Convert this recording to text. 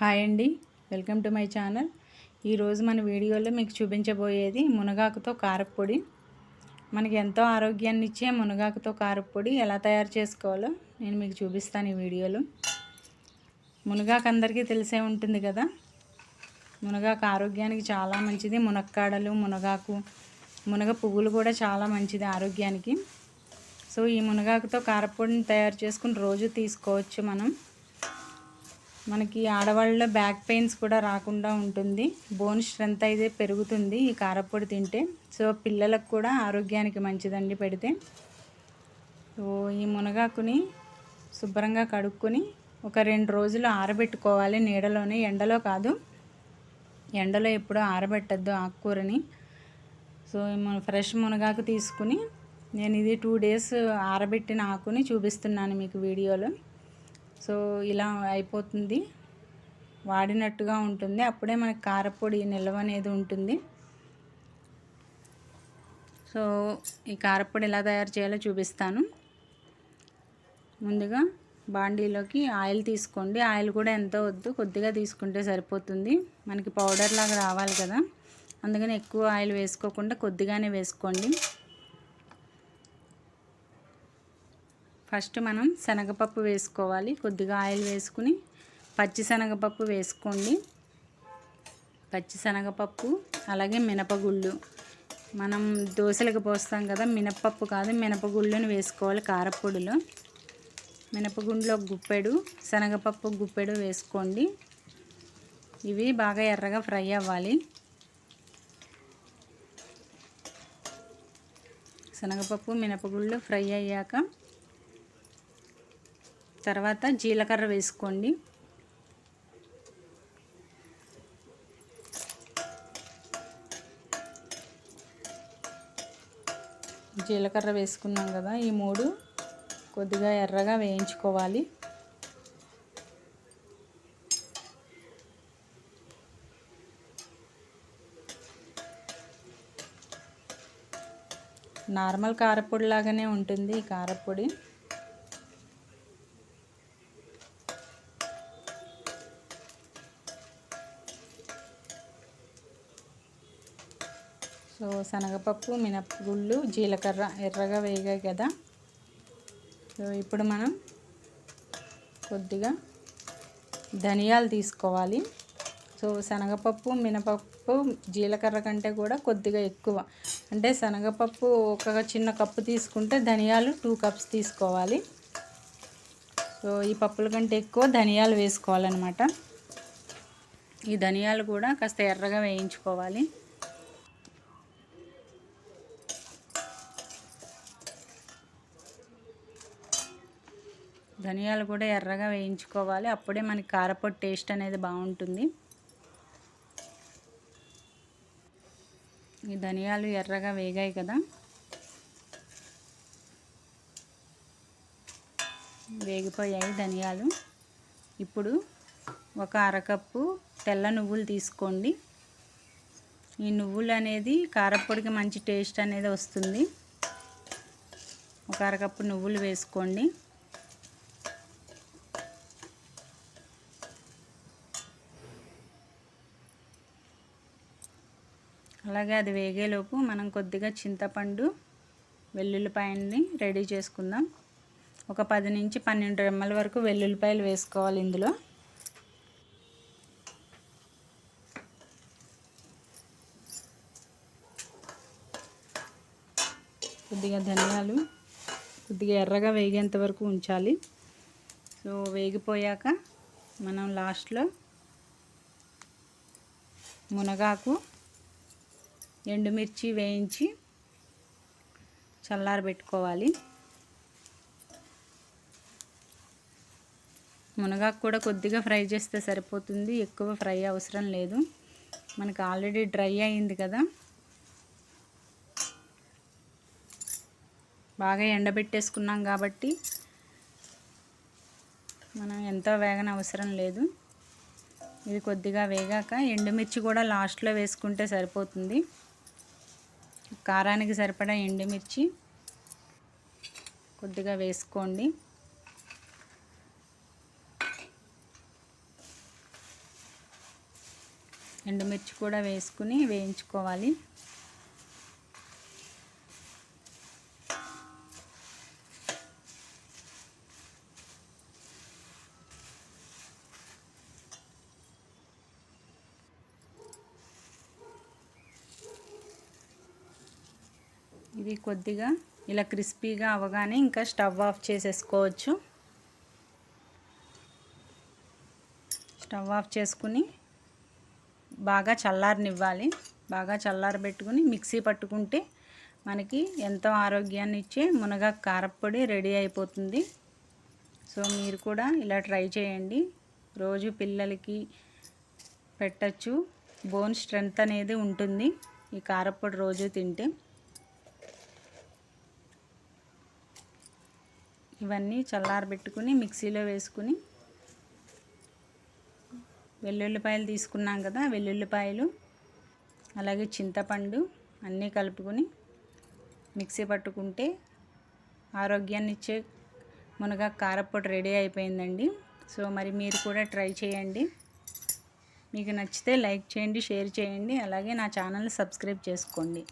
Hi అండి. Welcome to my channel. ఈరోజు మన వీడియోలో మీకు చూపించబోయేది మునగాకుతో కారపొడి. మనకి ఎంతో ఆరోగ్యాన్ని ఇచ్చే మునగాకుతో కారప్పొడి ఎలా తయారు చేసుకోవాలో నేను మీకు చూపిస్తాను ఈ వీడియోలో. మునగాకు అందరికీ తెలిసే ఉంటుంది కదా. మునగాకు ఆరోగ్యానికి చాలా మంచిది. మునక్కాడలు మునగాకు మునగ పువ్వులు కూడా చాలా మంచిది ఆరోగ్యానికి. సో ఈ మునగాకుతో కారప్పొడిని తయారు చేసుకుని రోజు తీసుకోవచ్చు మనం. మనకి ఆడవాళ్ళలో బ్యాక్ పెయిన్స్ కూడా రాకుండా ఉంటుంది. బోన్ స్ట్రెంత్ అయితే పెరుగుతుంది ఈ కారప్పొడి తింటే. సో పిల్లలకు కూడా ఆరోగ్యానికి మంచిదండి పెడితే. సో ఈ మునగాకుని శుభ్రంగా కడుక్కొని ఒక రెండు రోజులు ఆరబెట్టుకోవాలి. నీడలోనే ఎండలో కాదు. ఎండలో ఎప్పుడూ ఆరబెట్టద్దు ఆకుకూరని. సో ఫ్రెష్ మునగాకు తీసుకుని నేను ఇది టూ డేస్ ఆరబెట్టిన ఆకుని చూపిస్తున్నాను మీకు వీడియోలో. సో ఇలా అయిపోతుంది. వాడినట్టుగా ఉంటుంది. అప్పుడే మనకి కారపొడి నిల్వ అనేది ఉంటుంది. సో ఈ కారపొడి ఎలా తయారు చేయాలో చూపిస్తాను. ముందుగా బాండీలోకి ఆయిల్ తీసుకోండి. ఆయిల్ కూడా ఎంతో వద్దు కొద్దిగా తీసుకుంటే సరిపోతుంది. మనకి పౌడర్ లాగా రావాలి కదా. అందుకని ఎక్కువ ఆయిల్ వేసుకోకుండా కొద్దిగానే వేసుకోండి. ఫస్ట్ మనం శనగపప్పు వేసుకోవాలి. కొద్దిగా ఆయిల్ వేసుకుని పచ్చిశనగపప్పు వేసుకోండి. పచ్చిశనగపప్పు అలాగే మినపగుళ్ళు. మనం దోశలకు పోస్తాం కదా మినపప్పు కాదు మినపగుళ్ళుని వేసుకోవాలి కారపొడిలో. మినపగుండ్లో గుప్పెడు శనగపప్పు గుప్పెడు వేసుకోండి. ఇవి బాగా ఎర్రగా ఫ్రై అవ్వాలి. శనగపప్పు మినపగుళ్ళు ఫ్రై అయ్యాక తర్వాత జీలకర్ర వేసుకోండి. జీలకర్ర వేసుకున్నాం కదా ఈ మూడు కొద్దిగా ఎర్రగా వేయించుకోవాలి. నార్మల్ కారపొడి లాగానే ఉంటుంది ఈ కారపొడి. సో శనగపప్పు మినపగుళ్ళు జీలకర్ర ఎర్రగా వేగాయి కదా. సో ఇప్పుడు మనం కొద్దిగా ధనియాలు తీసుకోవాలి. సో శనగపప్పు మినపప్పు జీలకర్ర కంటే కూడా కొద్దిగా ఎక్కువ. అంటే శనగపప్పు ఒక చిన్న కప్పు తీసుకుంటే ధనియాలు టూ కప్స్ తీసుకోవాలి. సో ఈ పప్పుల కంటే ఎక్కువ ధనియాలు వేసుకోవాలన్నమాట. ఈ ధనియాలు కూడా కాస్త ఎర్రగా వేయించుకోవాలి. ధనియాలు కూడా ఎర్రగా వేయించుకోవాలి. అప్పుడే మనకి కారపొడి టేస్ట్ అనేది బాగుంటుంది. ఈ ధనియాలు ఎర్రగా వేగాయి కదా. వేగిపోయాయి ధనియాలు. ఇప్పుడు ఒక అరకప్పు తెల్ల నువ్వులు తీసుకోండి. ఈ నువ్వులు అనేది కారపొడికి మంచి టేస్ట్ అనేది వస్తుంది. ఒక అరకప్పు నువ్వులు వేసుకోండి. అలాగే అది వేగేలోపు మనం కొద్దిగా చింతపండు వెల్లుల్లిపాయల్ని రెడీ చేసుకుందాం. ఒక పది నుంచి పన్నెండు రెమ్మల వరకు వెల్లుల్లిపాయలు వేసుకోవాలి ఇందులో. కొద్దిగా ధనియాలు కొద్దిగా ఎర్రగా వేగేంత వరకు ఉంచాలి. సో వేగిపోయాక మనం లాస్ట్లో మునగాకు ఎండుమిర్చి వేయించి చల్లారబెట్టుకోవాలి. మునగాకు కూడా కొద్దిగా ఫ్రై చేస్తే సరిపోతుంది. ఎక్కువ ఫ్రై అవసరం లేదు. మనకు ఆల్రెడీ డ్రై అయింది కదా. బాగా ఎండబెట్టేసుకున్నాం కాబట్టి మనం ఎంతో వేగన అవసరం లేదు. ఇది కొద్దిగా వేగాక ఎండుమిర్చి కూడా లాస్ట్లో వేసుకుంటే సరిపోతుంది. కారానికి సరిపడా ఎండుమిర్చి కొద్దిగా వేసుకోండి. ఎండుమిర్చి కూడా వేసుకుని వేయించుకోవాలి. ఇవి కొద్దిగా ఇలా క్రిస్పీగా అవగానే ఇంకా స్టవ్ ఆఫ్ చేసేసుకోవచ్చు. స్టవ్ ఆఫ్ చేసుకుని బాగా చల్లారనివ్వాలి. బాగా చల్లారబెట్టుకుని మిక్సీ పట్టుకుంటే మనకి ఎంతో ఆరోగ్యాన్ని ఇచ్చే మునగ కారప్పొడి రెడీ అయిపోతుంది. సో మీరు కూడా ఇలా ట్రై చేయండి. రోజు పిల్లలకి పెట్టచ్చు. బోన్ స్ట్రెంగ్త్ అనేది ఉంటుంది ఈ కారప్పొడి రోజు తింటే. ఇవన్నీ చల్లారబెట్టుకుని మిక్సీలో వేసుకుని వెల్లుల్లిపాయలు తీసుకున్నాం కదా వెల్లుల్లిపాయలు అలాగే చింతపండు అన్నీ కలుపుకొని మిక్సీ పట్టుకుంటే ఆరోగ్యాన్ని ఇచ్చే మునగ కారపొడి రెడీ అయిపోయిందండి. సో మరి మీరు కూడా ట్రై చేయండి. మీకు నచ్చితే లైక్ చేయండి షేర్ చేయండి అలాగే నా ఛానల్ని సబ్స్క్రైబ్ చేసుకోండి.